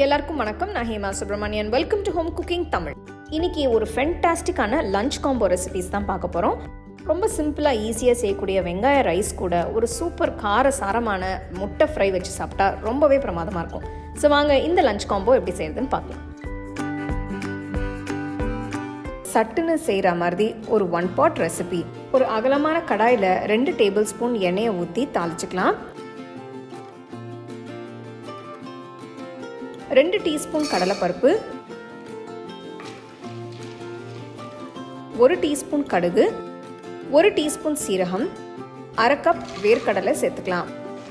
எல்லாருக்கும் வணக்கம். நான் Hema Subramanian welcome to home cooking Tamil இன்னைக்கு ஒரு ஃபென்டாஸ்டிக்கான லஞ்ச் காம்போ ரெசிபிஸ் தான் பார்க்க போகிறோம் ரொம்ப சிம்பிளாக ஈஸியாக செய்யக்கூடிய வெங்காய ரைஸ் கூட ஒரு சூப்பர் கார சாரமான முட்டை ஃப்ரை வச்சு சாப்பிட்டா ரொம்பவே பிரமாதமாக இருக்கும். ஸோ வாங்க இந்த லஞ்ச் காம்போ எப்படி செய்யறதுன்னு பார்க்கலாம். சட்டுன்னு செய்கிற மாதிரி ஒரு ஒன் பாட் ரெசிபி ஒரு அகலமான கடாயில் ரெண்டு டேபிள் ஸ்பூன் எண்ணெயை ஊற்றி தாளிச்சுக்கலாம். ரெண்டு டீஸ்பூன் கடலைப்பருப்பு ஒரு டீஸ்பூன் கடுகு ஒரு டீஸ்பூன் சீரகம் அரை கப் வேர்க்கடலை சேர்த்துக்கலாம்.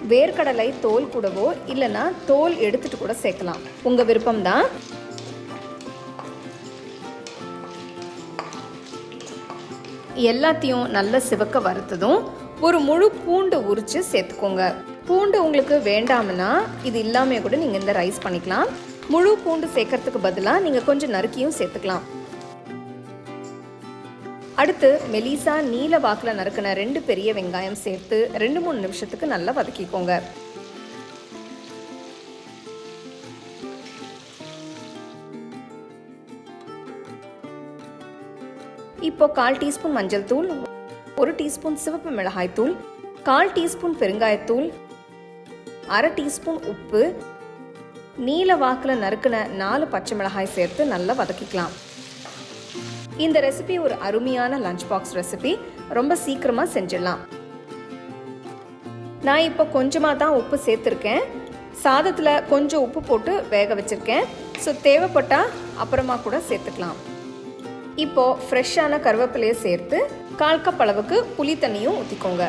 வேர்க்கடலை தோல் கூடவோ இல்லைன்னா தோல் எடுத்துட்டு கூட சேர்க்கலாம். உங்கள் விருப்பம்தான். எல்லாத்தையும் நல்ல சிவக்க வறுத்ததும் ஒரு முழு பூண்டு உரித்து சேர்த்துக்கோங்க. பூண்டு உங்களுக்கு வேண்டாம்னா இது இல்லாமல் கூட நீங்கள் இந்த ரைஸ் பண்ணிக்கலாம். முழு பூண்டு சேர்க்கறதுக்கு பதிலாக நீங்கள் கொஞ்சம் நறுக்கியும் சேர்த்துக்கலாம். அடுத்து மெலிசா நீல வாக்கில் நறுக்கின ரெண்டு பெரிய வெங்காயம் சேர்த்து ரெண்டு மூணு நிமிஷத்துக்கு நல்லா வதக்கிக்கோங்க. இப்போ கால் டீஸ்பூன் மஞ்சள் தூள் ஒரு டீஸ்பூன் சிவப்பு மிளகாய் தூள் கால் டீஸ்பூன் பெருங்காயத்தூள் அரை டீஸ்பூன் உப்பு நீல வாக்கில் நறுக்கின நாலு பச்சை மிளகாய் சேர்த்து நல்லா வதக்கிக்கலாம். இந்த ரெசிபி ஒரு அருமையான லஞ்ச் பாக்ஸ் ரெசிபி ரொம்ப சீக்கிரமாக செஞ்சிடலாம். நான் இப்போ கொஞ்சமாக தான் உப்பு சேர்த்துருக்கேன். சாதத்தில் கொஞ்சம் உப்பு போட்டு வேக வச்சுருக்கேன். ஸோ தேவைப்பட்டால் அப்புறமா கூட சேர்த்துக்கலாம். இப்போது ஃப்ரெஷ்ஷான கருவேப்பிலையை சேர்த்து கால் கப் அளவுக்கு புளி தண்ணியும் ஊற்றிக்கோங்க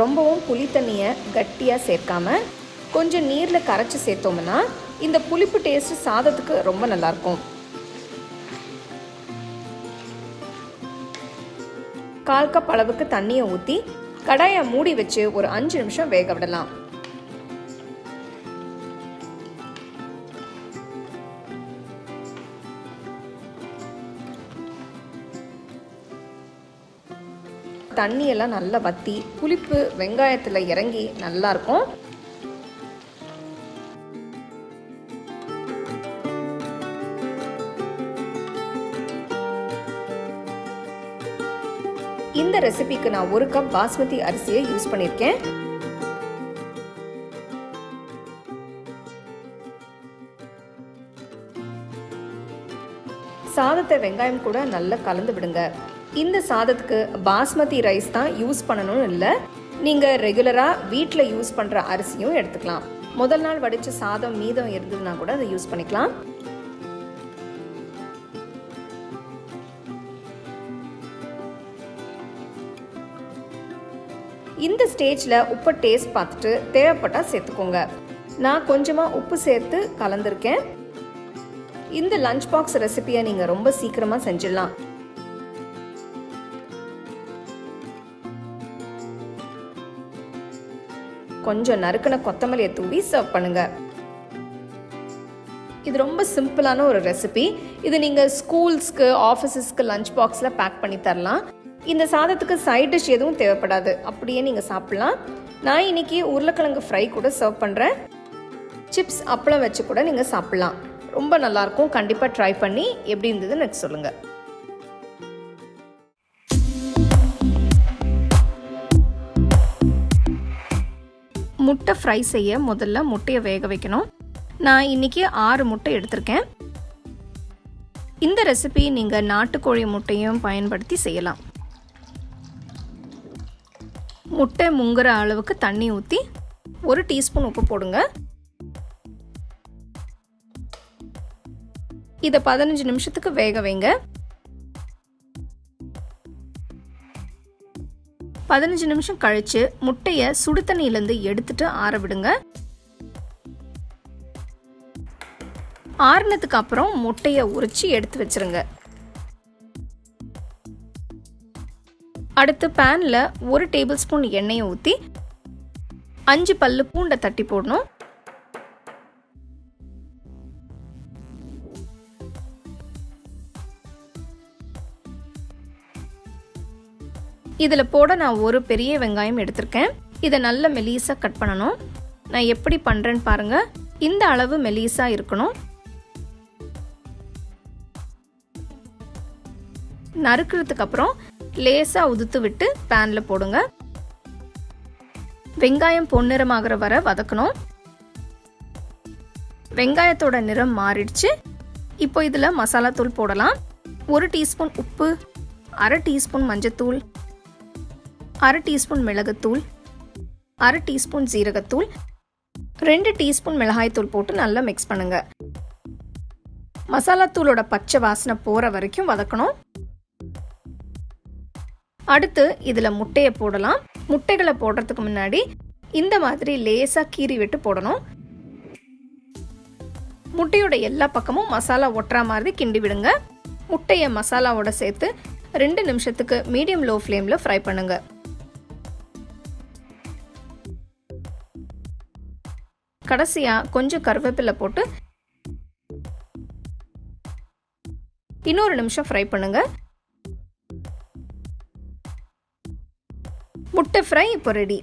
ரொம்பவும் புளி தண்ணியை கட்டியாக சேர்க்காம கொஞ்சம் நீரில் கரைச்சி சேர்த்தோம்னா இந்த புளிப்பு டேஸ்ட் சாதத்துக்கு ரொம்ப நல்லாயிருக்கும் கால் கப் அளவுக்கு தண்ணியை ஊற்றி கடாயை மூடி வச்சு ஒரு அஞ்சு நிமிஷம் வேக விடலாம். தண்ணியெல்லாம் நல்லா வத்தி புளிப்பு வெங்காயத்தில் இறங்கி நல்லா இருக்கும் இந்த ரெசிபிக்கு நான் ஒரு கப் பாஸ்மதி அரிசியை யூஸ் பண்ணியிருக்கேன் சாதத்தை வெங்காயம் கூட நல்லா கலந்து விடுங்க. இந்த சாதத்துக்கு பாஸ்மதி ரைஸ் தான் யூஸ் பண்ணணும்னு இல்லை. நீங்கள் ரெகுலராக வீட்டில் யூஸ் பண்ணுற அரிசியும் எடுத்துக்கலாம். முதல் நாள் வடித்த சாதம் மீதம் இருந்ததுன்னா கூட அதை யூஸ் பண்ணிக்கலாம். இந்த ஸ்டேஜில் உப்பை டேஸ்ட் பார்த்துட்டு தேவைப்பட்டால் சேர்த்துக்கோங்க. நான் கொஞ்சமாக உப்பு சேர்த்து கலந்துருக்கேன். இந்த லஞ்ச் பாக்ஸ் ரெசிபியை நீங்கள் ரொம்ப சீக்கிரமாக செஞ்சிடலாம். கொஞ்சம் நறுக்கின கொத்தமல்லியை தூவி சர்வ் பண்ணுங்க. இது ரொம்ப சிம்பிளான ஒரு ரெசிபி இது நீங்கள் ஸ்கூல்ஸ்க்கு ஆஃபீஸஸ்க்கு லஞ்ச் பாக்ஸில் பேக் பண்ணி தரலாம். இந்த சாதத்துக்கு சைட் டிஷ் எதுவும் தேவைப்படாது. அப்படியே நீங்கள் சாப்பிட்லாம். நான் இன்னைக்கு உருளைக்கிழங்கு ஃப்ரை கூட சர்வ் பண்ணுறேன் சிப்ஸ் அப்பளம் வச்சு கூட நீங்கள் சாப்பிட்லாம். ரொம்ப நல்லாயிருக்கும் கண்டிப்பாக ட்ரை பண்ணி எப்படி இருந்ததுன்னு எனக்கு சொல்லுங்கள் முட்டை ஃப்ரை செய்ய முதல்ல முட்டையை வேக வைக்கணும். நான் இன்றைக்கி ஆறு முட்டை எடுத்திருக்கேன். இந்த ரெசிபி நீங்கள் நாட்டுக்கோழி முட்டையும் பயன்படுத்தி செய்யலாம். முட்டை முங்குற அளவுக்கு தண்ணி ஊற்றி ஒரு டீஸ்பூன் உப்பு போடுங்க. இதை பதினஞ்சு நிமிஷத்துக்கு வேக வைங்க. பதினஞ்சு நிமிஷம் கழித்து முட்டையை சுடு தண்ணியிலேருந்து எடுத்துட்டு ஆற விடுங்க. ஆறுனதுக்கு அப்புறம் முட்டையை உரிச்சு எடுத்து வச்சிருங்க. அடுத்து பேனில் ஒரு டேபிள் ஸ்பூன் எண்ணெயை ஊற்றி அஞ்சு பல்லு பூண்டை தட்டி போடணும். இதில் போட நான் ஒரு பெரிய வெங்காயம் எடுத்திருக்கேன். இதை நல்ல மெலீஸாக கட் பண்ணணும். நான் எப்படி பண்ணுறேன்னு பாருங்கள் இந்த அளவு மெலீஸாக இருக்கணும். நறுக்கிறதுக்கு அப்புறம் லேசாக உதுத்து விட்டு பேனில் போடுங்க. வெங்காயம் பொன்னிறமாகிற வர வதக்கணும். வெங்காயத்தோட நிறம் மாறிடுச்சு. இப்போ இதில் மசாலா தூள் போடலாம். ஒரு டீஸ்பூன் உப்பு அரை டீஸ்பூன் மஞ்சத்தூள் அரை டீஸ்பூன் மிளகுத்தூள் அரை டீஸ்பூன் ஜீரகத்தூள் ரெண்டு டீஸ்பூன் மிளகாய்த்தூள் போட்டு நல்லா மிக்ஸ் பண்ணுங்க. மசாலாத்தூளோட பச்சை வாசனை போகிற வரைக்கும் வதக்கணும். அடுத்து இதில் முட்டையை போடலாம். முட்டைகளை போடுறதுக்கு முன்னாடி இந்த மாதிரி லேசாக கீறி விட்டு போடணும். முட்டையோட எல்லா பக்கமும் மசாலா ஒட்டுற மாதிரி கிண்டி விடுங்க. முட்டையை மசாலாவோட சேர்த்து ரெண்டு நிமிஷத்துக்கு மீடியம் லோ ஃப்ளேமில் ஃப்ரை பண்ணுங்கள் கடைசியாக கொஞ்சம் கருவேப்பிலை போட்டு இன்னொரு நிமிஷம் ஃப்ரை பண்ணுங்கள் முட்டை ஃப்ரை இப்போ ரெடி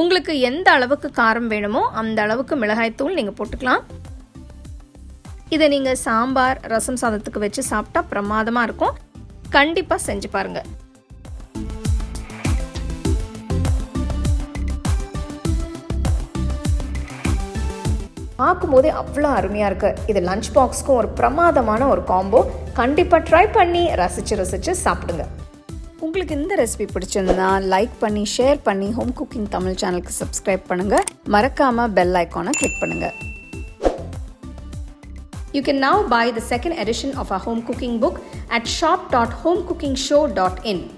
உங்களுக்கு எந்த அளவுக்கு காரம் வேணுமோ அந்த அளவுக்கு மிளகாய்த்தூள் நீங்கள் போட்டுக்கலாம். இதை நீங்கள் சாம்பார் ரசம் சாதத்துக்கு வச்சு சாப்பிட்டா பிரமாதமாக இருக்கும். கண்டிப்பாக செஞ்சு பாருங்கள் பார்க்கும்போதே அவ்வளோ அருமையாக இருக்குது இது லஞ்ச் பாக்ஸ்க்கும் ஒரு பிரமாதமான ஒரு காம்போ கண்டிப்பாக ட்ரை பண்ணி ரசித்து ரசித்து சாப்பிடுங்க. உங்களுக்கு இந்த ரெசிபி பிடிச்சிருந்தா லைக் பண்ணி ஷேர் பண்ணி ஹோம் குக்கிங் தமிழ் சேனலுக்கு சப்ஸ்கிரைப் பண்ணுங்கள் மறக்காமல் பெல் ஐக்கானை கிளிக் பண்ணுங்கள் You can now buy the second edition of our home cooking book at shop.homecookingshow.in.